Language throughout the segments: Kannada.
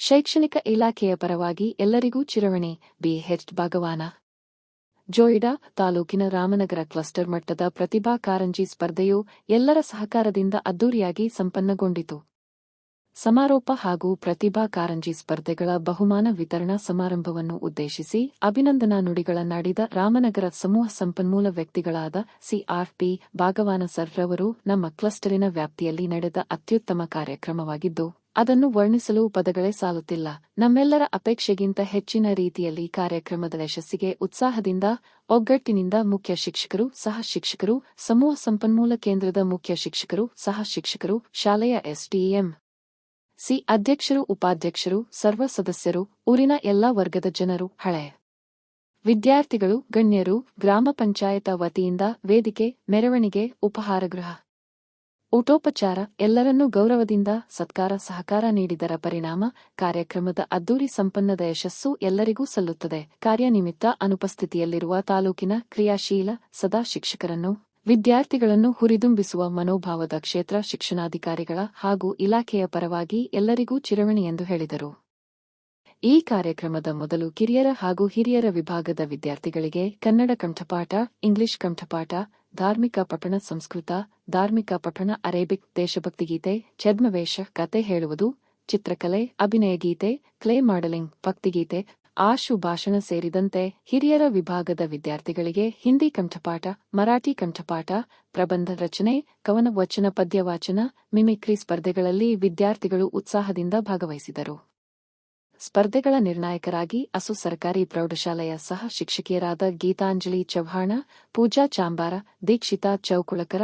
ಶೈಕ್ಷಣಿಕ ಇಲಾಖೆಯ ಪರವಾಗಿ ಎಲ್ಲರಿಗೂ ಚಿರವಣಿ ಬಿಎಚ್ ಭಗವಾನ. ಜೋಯಿಡಾ ತಾಲೂಕಿನ ರಾಮನಗರ ಕ್ಲಸ್ಟರ್ ಮಟ್ಟದ ಪ್ರತಿಭಾ ಕಾರಂಜಿ ಸ್ಪರ್ಧೆಯು ಎಲ್ಲರ ಸಹಕಾರದಿಂದ ಅದ್ದೂರಿಯಾಗಿ ಸಂಪನ್ನಗೊಂಡಿತು. ಸಮಾರೋಪ ಹಾಗೂ ಪ್ರತಿಭಾ ಕಾರಂಜಿ ಸ್ಪರ್ಧೆಗಳ ಬಹುಮಾನ ವಿತರಣಾ ಸಮಾರಂಭವನ್ನು ಉದ್ದೇಶಿಸಿ ಅಭಿನಂದನಾ ನುಡಿಗಳನ್ನಾಡಿದ ರಾಮನಗರ ಸಮೂಹ ಸಂಪನ್ಮೂಲ ವ್ಯಕ್ತಿಗಳಾದ ಸಿಆರ್ಪಿ ಭಾಗವಾನ ಸರ್ರವರು ನಮ್ಮ ಕ್ಲಸ್ಟರಿನ ವ್ಯಾಪ್ತಿಯಲ್ಲಿ ನಡೆದ ಅತ್ಯುತ್ತಮ ಕಾರ್ಯಕ್ರಮವಾಗಿದ್ದು ಅದನ್ನು ವರ್ಣಿಸಲು ಪದಗಳೇ ಸಾಲುತ್ತಿಲ್ಲ. ನಮ್ಮೆಲ್ಲರ ಅಪೇಕ್ಷೆಗಿಂತ ಹೆಚ್ಚಿನ ರೀತಿಯಲ್ಲಿ ಕಾರ್ಯಕ್ರಮದ ಯಶಸ್ಸಿಗೆ ಉತ್ಸಾಹದಿಂದ, ಒಗ್ಗಟ್ಟಿನಿಂದ ಮುಖ್ಯ ಶಿಕ್ಷಕರು, ಸಹ ಶಿಕ್ಷಕರು, ಸಮೂಹ ಸಂಪನ್ಮೂಲ ಕೇಂದ್ರದ ಮುಖ್ಯ ಶಿಕ್ಷಕರು, ಸಹ ಶಿಕ್ಷಕರು, ಶಾಲೆಯ ಎಸ್ಡಿಎಂ ಸಿ ಅಧ್ಯಕ್ಷರು, ಉಪಾಧ್ಯಕ್ಷರು, ಸರ್ವ ಸದಸ್ಯರು, ಊರಿನ ಎಲ್ಲಾ ವರ್ಗದ ಜನರು, ಹಳೆ ವಿದ್ಯಾರ್ಥಿಗಳು, ಗಣ್ಯರು, ಗ್ರಾಮ ಪಂಚಾಯತ ವತಿಯಿಂದ ವೇದಿಕೆ, ಮೆರವಣಿಗೆ, ಉಪಹಾರಗೃಹ ಊಟೋಪಚಾರ ಎಲ್ಲರನ್ನೂ ಗೌರವದಿಂದ ಸತ್ಕಾರ ಸಹಕಾರ ನೀಡಿದರ ಪರಿಣಾಮ ಕಾರ್ಯಕ್ರಮದ ಅದ್ದೂರಿ ಸಂಪನ್ನದ ಯಶಸ್ಸು ಎಲ್ಲರಿಗೂ ಸಲ್ಲುತ್ತದೆ. ಕಾರ್ಯನಿಮಿತ್ತ ಅನುಪಸ್ಥಿತಿಯಲ್ಲಿರುವ ತಾಲೂಕಿನ ಕ್ರಿಯಾಶೀಲ ಸದಾ ಶಿಕ್ಷಕರನ್ನು, ವಿದ್ಯಾರ್ಥಿಗಳನ್ನು ಹುರಿದುಂಬಿಸುವ ಮನೋಭಾವದ ಕ್ಷೇತ್ರ ಶಿಕ್ಷಣಾಧಿಕಾರಿಗಳ ಹಾಗೂ ಇಲಾಖೆಯ ಪರವಾಗಿ ಎಲ್ಲರಿಗೂ ಚಿರವಣಿ ಎಂದು ಹೇಳಿದರು. ಈ ಕಾರ್ಯಕ್ರಮದ ಮೊದಲು ಕಿರಿಯರ ಹಾಗೂ ಹಿರಿಯರ ವಿಭಾಗದ ವಿದ್ಯಾರ್ಥಿಗಳಿಗೆ ಕನ್ನಡ ಕಂಠಪಾಠ, ಇಂಗ್ಲಿಷ್ ಕಂಠಪಾಠ ಧಾರ್ಮಿಕ ಪಠಣ ಸಂಸ್ಕೃತ, ಧಾರ್ಮಿಕ ಪಠಣ ಅರೇಬಿಕ್ ದೇಶಭಕ್ತಿಗೀತೆ ಛದ್ಮವೇಷ ಕತೆ ಹೇಳುವುದು, ಚಿತ್ರಕಲೆ, ಅಭಿನಯ ಗೀತೆ, ಕ್ಲೇ ಮಾಡೆಲಿಂಗ್ ಭಕ್ತಿಗೀತೆ ಆಶು ಭಾಷಣ ಸೇರಿದಂತೆ ಹಿರಿಯರ ವಿಭಾಗದ ವಿದ್ಯಾರ್ಥಿಗಳಿಗೆ ಹಿಂದಿ ಕಂಠಪಾಠ, ಮರಾಠಿ ಕಂಠಪಾಠ, ಪ್ರಬಂಧ ರಚನೆ, ಕವನ ವಚನ ಪದ್ಯವಾಚನ, ಮಿಮಿಕ್ರಿ ಸ್ಪರ್ಧೆಗಳಲ್ಲಿ ವಿದ್ಯಾರ್ಥಿಗಳು ಉತ್ಸಾಹದಿಂದ ಭಾಗವಹಿಸಿದರು. ಸ್ಪರ್ಧೆಗಳ ನಿರ್ಣಾಯಕರಾಗಿ ಅಸು ಸರ್ಕಾರಿ ಪ್ರೌಢಶಾಲೆಯ ಸಹ ಶಿಕ್ಷಕಿಯರಾದ ಗೀತಾಂಜಲಿ ಚವ್ಹಾಣ, ಪೂಜಾ ಚಾಂಬಾರ, ದೀಕ್ಷಿತಾ ಚೌಕುಳಕರ,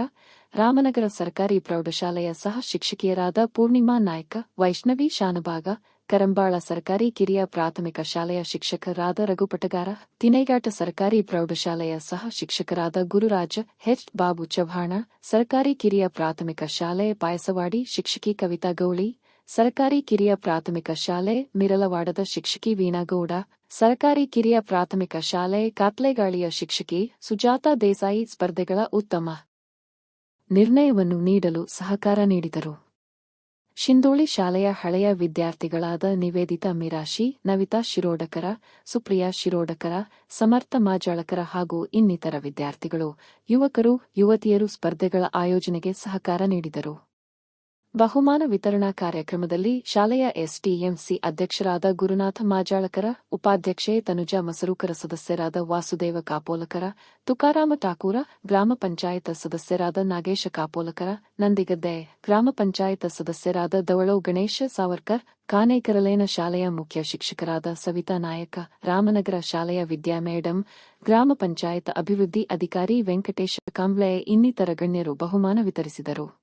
ರಾಮನಗರ ಸರ್ಕಾರಿ ಪ್ರೌಢಶಾಲೆಯ ಸಹ ಶಿಕ್ಷಕಿಯರಾದ ಪೂರ್ಣಿಮಾ ನಾಯ್ಕ, ವೈಷ್ಣವಿ ಶಾನಭಾಗ, ಕರಂಬಾಳ ಸರ್ಕಾರಿ ಕಿರಿಯ ಪ್ರಾಥಮಿಕ ಶಾಲೆಯ ಶಿಕ್ಷಕರಾದ ರಘುಪಟಗಾರ ತಿನೈಗಾಟ ಸರ್ಕಾರಿ ಪ್ರೌಢಶಾಲೆಯ ಸಹ ಶಿಕ್ಷಕರಾದ ಗುರುರಾಜ ಹೆಚ್ ಬಾಬು ಚವ್ಹಾಣ, ಸರ್ಕಾರಿ ಕಿರಿಯ ಪ್ರಾಥಮಿಕ ಶಾಲೆ ಪಾಯಸವಾಡಿ ಶಿಕ್ಷಕಿ ಕವಿತಾ ಗೌಳಿ ಸರ್ಕಾರಿ ಕಿರಿಯ ಪ್ರಾಥಮಿಕ ಶಾಲೆ, ಮಿರಲವಾಡದ ಶಿಕ್ಷಕಿ ವೀಣಾಗೌಡ, ಸರ್ಕಾರಿ ಕಿರಿಯ ಪ್ರಾಥಮಿಕ ಶಾಲೆ, ಕಾತ್ಲೆಗಾಳಿಯ ಶಿಕ್ಷಕಿ ಸುಜಾತಾ ದೇಸಾಯಿ ಸ್ಪರ್ಧೆಗಳ ಉತ್ತಮ ನಿರ್ಣಯವನ್ನು ನೀಡಲು ಸಹಕಾರ ನೀಡಿದರು. ಶಿಂದೋಳಿ ಶಾಲೆಯ ಹಳೆಯ ವಿದ್ಯಾರ್ಥಿಗಳಾದ ನಿವೇದಿತಾ ಮಿರಾಶಿ, ನವಿತಾ ಶಿರೋಡಕರ, ಸುಪ್ರಿಯಾ ಶಿರೋಡಕರ, ಸಮರ್ಥ ಮಾಜಾಳಕರ ಹಾಗೂ ಇನ್ನಿತರ ವಿದ್ಯಾರ್ಥಿಗಳು, ಯುವಕರು, ಯುವತಿಯರು ಸ್ಪರ್ಧೆಗಳ ಆಯೋಜನೆಗೆ ಸಹಕಾರ ನೀಡಿದರು. ಬಹುಮಾನ ವಿತರಣಾ ಕಾರ್ಯಕ್ರಮದಲ್ಲಿ ಶಾಲೆಯ ಎಸ್ಟಿಎಂಸಿ ಅಧ್ಯಕ್ಷರಾದ ಗುರುನಾಥ ಮಾಜಾಳಕರ, ಉಪಾಧ್ಯಕ್ಷೆ ತನುಜಾ ಮಸರೂಕರ ಸದಸ್ಯರಾದ ವಾಸುದೇವ ಕಾಪೋಲಕರ, ತುಕಾರಾಮ ಠಾಕೂರ, ಗ್ರಾಮ ಪಂಚಾಯತ ಸದಸ್ಯರಾದ ನಾಗೇಶ ಕಾಪೋಲಕರ, ನಂದಿಗದ್ದೆ, ಗ್ರಾಮ ಪಂಚಾಯತ ಸದಸ್ಯರಾದ ದವಳೋ ಗಣೇಶ ಸಾವರ್ಕರ್, ಕಾನೇಕರಲೇನ ಶಾಲೆಯ ಮುಖ್ಯ ಶಿಕ್ಷಕರಾದ ಸವಿತಾ ನಾಯಕ, ರಾಮನಗರ ಶಾಲೆಯ ವಿದ್ಯಾ ಮೇಡಂ, ಗ್ರಾಮ ಪಂಚಾಯತ್ ಅಭಿವೃದ್ಧಿ ಅಧಿಕಾರಿ ವೆಂಕಟೇಶ ಕಾಂಬ್ಳೆ, ಇನ್ನಿತರ ಗಣ್ಯರು ಬಹುಮಾನ ವಿತರಿಸಿದರು.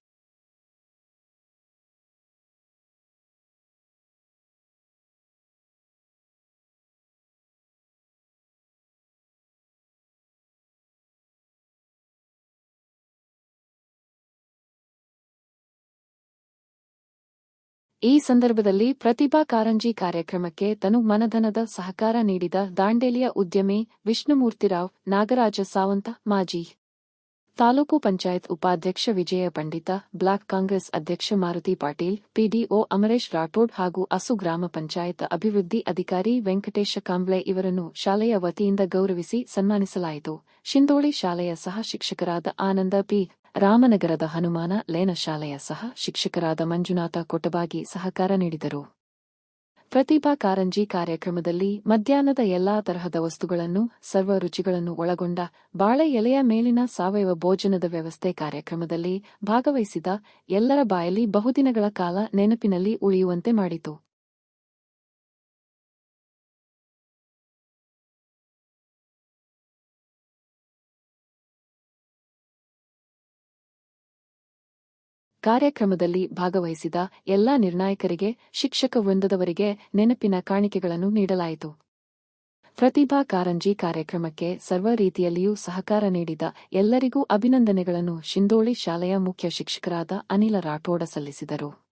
ಈ ಸಂದರ್ಭದಲ್ಲಿ ಪ್ರತಿಭಾ ಕಾರಂಜಿ ಕಾರ್ಯಕ್ರಮಕ್ಕೆ ತನು ಮನಧನದ ಸಹಕಾರ ನೀಡಿದ ದಾಂಡೇಲಿಯ ಉದ್ಯಮಿ ವಿಷ್ಣುಮೂರ್ತಿರಾವ್ ನಾಗರಾಜ ಸಾವಂತ ಮಾಜಿ. ತಾಲೂಕು ಪಂಚಾಯತ್ ಉಪಾಧ್ಯಕ್ಷ ವಿಜಯ ಪಂಡಿತ, ಬ್ಲಾಕ್ ಕಾಂಗ್ರೆಸ್ ಅಧ್ಯಕ್ಷ ಮಾರುತಿ ಪಾಟೀಲ್, ಪಿಡಿಒ ಅಮರೇಶ್ ರಾಠೋಡ್ ಹಾಗೂ ಅಸು ಗ್ರಾಮ ಪಂಚಾಯತ್ ಅಭಿವೃದ್ಧಿ ಅಧಿಕಾರಿ ವೆಂಕಟೇಶ ಕಾಂಬ್ಳೆ ಇವರನ್ನು ಶಾಲೆಯ ವತಿಯಿಂದ ಗೌರವಿಸಿ ಸನ್ಮಾನಿಸಲಾಯಿತು. ಶಿಂದೋಳಿ ಶಾಲೆಯ ಸಹ ಶಿಕ್ಷಕರಾದ ಆನಂದ ಪಿ. ರಾಮನಗರದ ಹನುಮಾನ, ಲೇನ ಶಾಲೆಯ ಸಹ ಶಿಕ್ಷಕರಾದ ಮಂಜುನಾಥ ಕೊಟಬಾಗಿ ಸಹಕಾರ ನೀಡಿದರು. ಪ್ರತಿಭಾ ಕಾರಂಜಿ ಕಾರ್ಯಕ್ರಮದಲ್ಲಿ ಮಧ್ಯಾಹ್ನದ ಎಲ್ಲಾ ತರಹದ ವಸ್ತುಗಳನ್ನು, ಸರ್ವ ರುಚಿಗಳನ್ನು ಒಳಗೊಂಡ ಬಾಳೆ ಎಲೆಯ ಮೇಲಿನ ಸಾವಯವ ಭೋಜನದ ವ್ಯವಸ್ಥೆ ಕಾರ್ಯಕ್ರಮದಲ್ಲಿ ಭಾಗವಹಿಸಿದ ಎಲ್ಲರ ಬಾಯಲ್ಲಿ ಬಹುದಿನಗಳ ಕಾಲ ನೆನಪಿನಲ್ಲಿ ಉಳಿಯುವಂತೆ ಮಾಡಿತು. ಕಾರ್ಯಕ್ರಮದಲ್ಲಿ ಭಾಗವಹಿಸಿದ ಎಲ್ಲಾ ನಿರ್ಣಾಯಕರಿಗೆ, ಶಿಕ್ಷಕ ವೃಂದದವರಿಗೆ ನೆನಪಿನ ಕಾಣಿಕೆಗಳನ್ನು ನೀಡಲಾಯಿತು. ಪ್ರತಿಭಾ ಕಾರಂಜಿ ಕಾರ್ಯಕ್ರಮಕ್ಕೆ ಸರ್ವ ರೀತಿಯಲ್ಲಿಯೂ ಸಹಕಾರ ನೀಡಿದ ಎಲ್ಲರಿಗೂ ಅಭಿನಂದನೆಗಳನ್ನು ಶಿಂದೋಳಿ ಶಾಲೆಯ ಮುಖ್ಯ ಶಿಕ್ಷಕರಾದ ಅನಿಲ ರಾಠೋಡ ಸಲ್ಲಿಸಿದರು.